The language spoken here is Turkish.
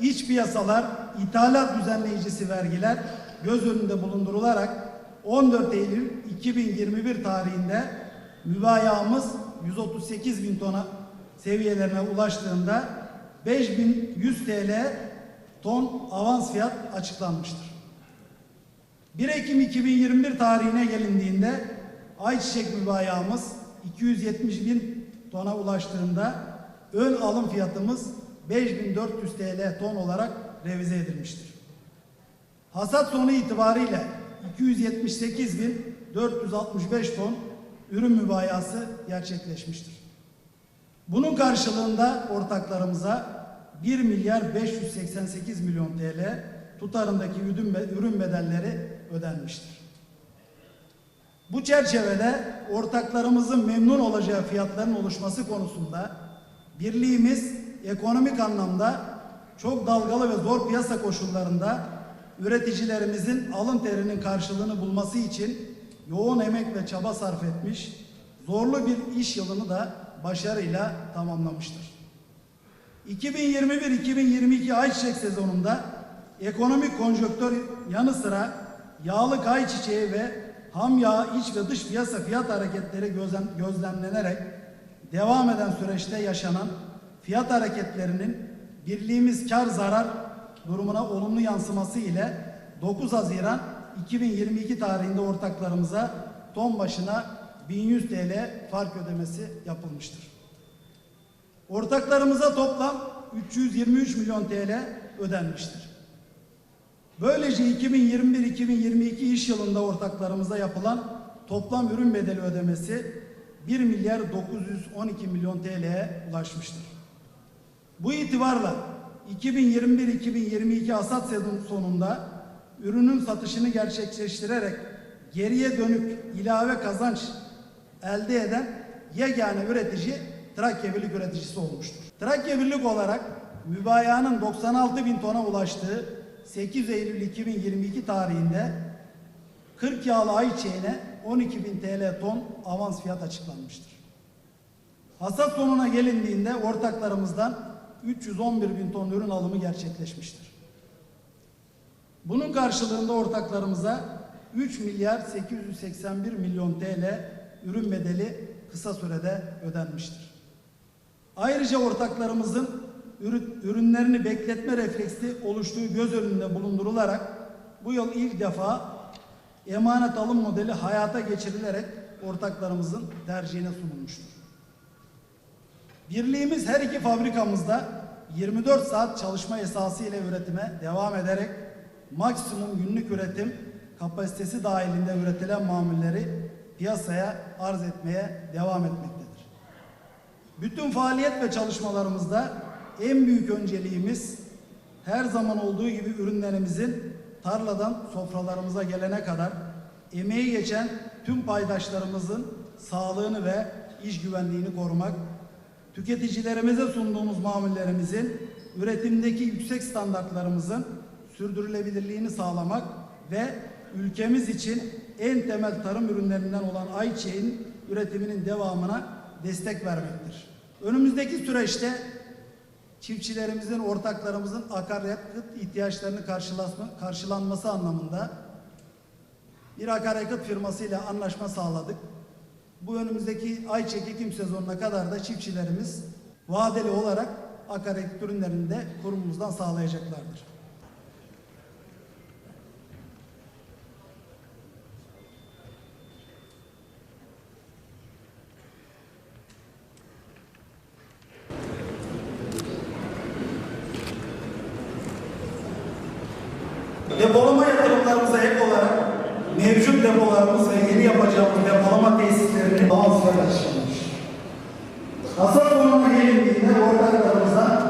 iç piyasalar, ithalat düzenleyicisi vergiler göz önünde bulundurularak 14 Eylül 2021 tarihinde mübayağımız 138 bin tona seviyelerine ulaştığında 5100 TL ton avans fiyat açıklanmıştır. 1 Ekim 2021 tarihine gelindiğinde ayçiçek mübayağımız 270 bin tona ulaştığında ön alım fiyatımız 5400 TL ton olarak revize edilmiştir. Hasat sonu itibariyle 278.465 ton ürün mübayası gerçekleşmiştir. Bunun karşılığında ortaklarımıza 1 milyar 588 milyon TL tutarındaki ürün, bedelleri ödenmiştir. Bu çerçevede ortaklarımızın memnun olacağı fiyatların oluşması konusunda birliğimiz ekonomik anlamda çok dalgalı ve zor piyasa koşullarında üreticilerimizin alın terinin karşılığını bulması için yoğun emek ve çaba sarf etmiş, zorlu bir iş yılını da başarıyla tamamlamıştır. 2021-2022 ayçiçek sezonunda ekonomik konjonktür yanı sıra yağlı ayçiçeği ve ham yağ iç ve dış piyasa fiyat hareketleri gözlem, gözlemlenerek devam eden süreçte yaşanan fiyat hareketlerinin birliğimiz kar zarar durumuna olumlu yansıması ile 9 Haziran 2022 tarihinde ortaklarımıza ton başına 1100 TL fark ödemesi yapılmıştır. Ortaklarımıza toplam 323 milyon TL ödenmiştir. Böylece 2021-2022 iş yılında ortaklarımıza yapılan toplam ürün bedeli ödemesi 1 milyar 912 milyon TL'ye ulaşmıştır. Bu itibarla 2021-2022 hasat sezonu sonunda ürünün satışını gerçekleştirerek geriye dönük ilave kazanç elde eden yegane üretici Trakya Birlik üreticisi olmuştur. Trakya Birlik olarak mübayanın 96 bin tona ulaştığı 8 Eylül 2022 tarihinde 40 yağlı ayçiçeğine 12 bin TL ton avans fiyat açıklanmıştır. Hasat sonuna gelindiğinde ortaklarımızdan 311 bin ton ürün alımı gerçekleşmiştir. Bunun karşılığında ortaklarımıza 3 milyar 881 milyon TL ürün bedeli kısa sürede ödenmiştir. Ayrıca ortaklarımızın ürün- ürünlerini bekletme refleksi oluştuğu göz önünde bulundurularak bu yıl ilk defa emanet alım modeli hayata geçirilerek ortaklarımızın tercihine sunulmuştur. Birliğimiz her iki fabrikamızda 24 saat çalışma esası ile üretime devam ederek maksimum günlük üretim kapasitesi dahilinde üretilen mamulleri piyasaya arz etmeye devam etmektedir. Bütün faaliyet ve çalışmalarımızda en büyük önceliğimiz her zaman olduğu gibi ürünlerimizin tarladan sofralarımıza gelene kadar emeği geçen tüm paydaşlarımızın sağlığını ve iş güvenliğini korumak, tüketicilerimize sunduğumuz mamullerimizin üretimdeki yüksek standartlarımızın sürdürülebilirliğini sağlamak ve ülkemiz için en temel tarım ürünlerinden olan ayçiçeğin üretiminin devamına destek vermektir. Önümüzdeki süreçte çiftçilerimizin, ortaklarımızın akaryakıt ihtiyaçlarını karşılanması anlamında bir akaryakıt firmasıyla anlaşma sağladık. Bu önümüzdeki ayçiçek ekim sezonuna kadar da çiftçilerimiz vadeli olarak akaryakıt ürünlerini de kurumumuzdan sağlayacaklardır. Depolama yatırımlarımıza ek olarak mevcut depolarımız ve yeni yapacağımız depolama